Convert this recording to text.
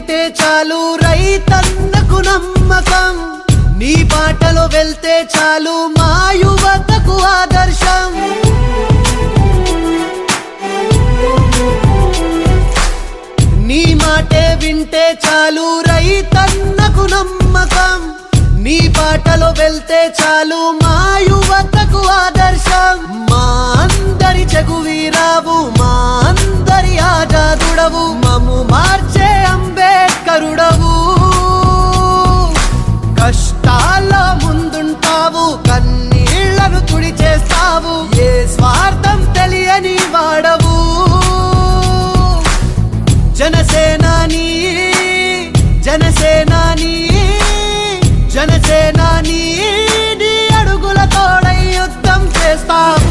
వింటే చాలు రైతన్నకు నమ్మకం. నీ బాటలో వెళ్తే చాలు మా యువతకు ఆదర్శం. నీ మాటే వింటే చాలు రైతన్నకు నమ్మకం. నీ బాటలో వెళ్తే చాలు మా యువతకు ఆదర్శం. జనసేనాని జనసేనాని జనసేనాని అడుగుల తోడై యుద్ధం చేస్తాము.